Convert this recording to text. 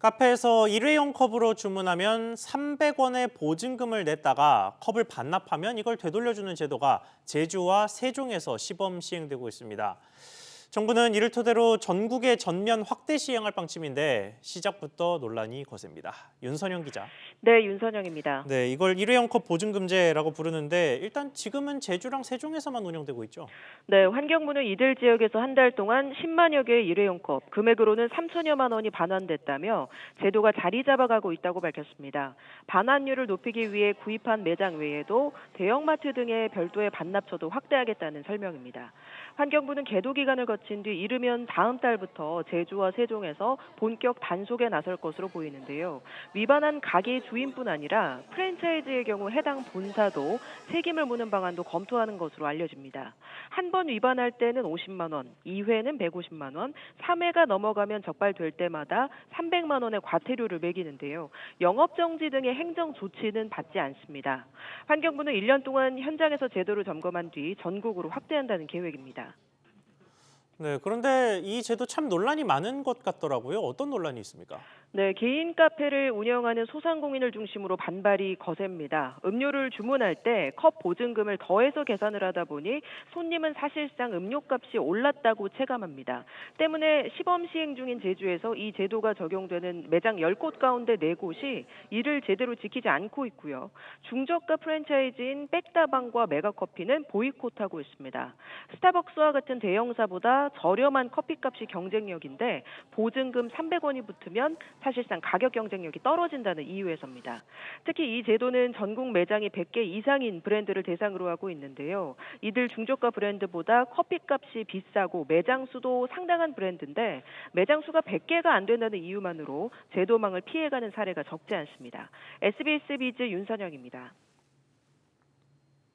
카페에서 일회용 컵으로 주문하면 300원의 보증금을 냈다가 컵을 반납하면 이걸 되돌려주는 제도가 제주와 세종에서 시범 시행되고 있습니다. 정부는 이를 토대로 전국에 전면 확대 시행할 방침인데 시작부터 논란이 거셉니다. 윤선영 기자. 네, 윤선영입니다. 네, 이걸 일회용 컵 보증금제라고 부르는데 일단 지금은 제주랑 세종에서만 운영되고 있죠. 네, 환경부는 이들 지역에서 한 달 동안 10만여 개의 일회용 컵, 금액으로는 3천여만 원이 반환됐다며 제도가 자리 잡아가고 있다고 밝혔습니다. 반환율을 높이기 위해 구입한 매장 외에도 대형마트 등의 별도의 반납처도 확대하겠다는 설명입니다. 환경부는 계도 기간을 거친 뒤 이르면 다음 달부터 제주와 세종에서 본격 단속에 나설 것으로 보이는데요. 위반한 가게 주인뿐 아니라 프랜차이즈의 경우 해당 본사도 책임을 묻는 방안도 검토하는 것으로 알려집니다. 한 번 위반할 때는 50만 원, 2회는 150만 원, 3회가 넘어가면 적발될 때마다 300만 원의 과태료를 매기는데요. 영업 정지 등의 행정 조치는 받지 않습니다. 환경부는 1년 동안 현장에서 제도를 점검한 뒤 전국으로 확대한다는 계획입니다. 네, 그런데 이 제도 참 논란이 많은 것 같더라고요. 어떤 논란이 있습니까? 네, 개인 카페를 운영하는 소상공인을 중심으로 반발이 거셉니다. 음료를 주문할 때 컵 보증금을 더해서 계산을 하다 보니 손님은 사실상 음료값이 올랐다고 체감합니다. 때문에 시범 시행 중인 제주에서 이 제도가 적용되는 매장 10곳 가운데 4곳이 이를 제대로 지키지 않고 있고요. 중저가 프랜차이즈인 백다방과 메가커피는 보이콧하고 있습니다. 스타벅스와 같은 대형사보다 저렴한 커피값이 경쟁력인데 보증금 300원이 붙으면 사실상 가격 경쟁력이 떨어진다는 이유에서입니다. 특히 이 제도는 전국 매장이 100개 이상인 브랜드를 대상으로 하고 있는데요. 이들 중저가 브랜드보다 커피값이 비싸고 매장 수도 상당한 브랜드인데 매장 수가 100개가 안 된다는 이유만으로 제도망을 피해가는 사례가 적지 않습니다. SBS 비즈 윤선영입니다.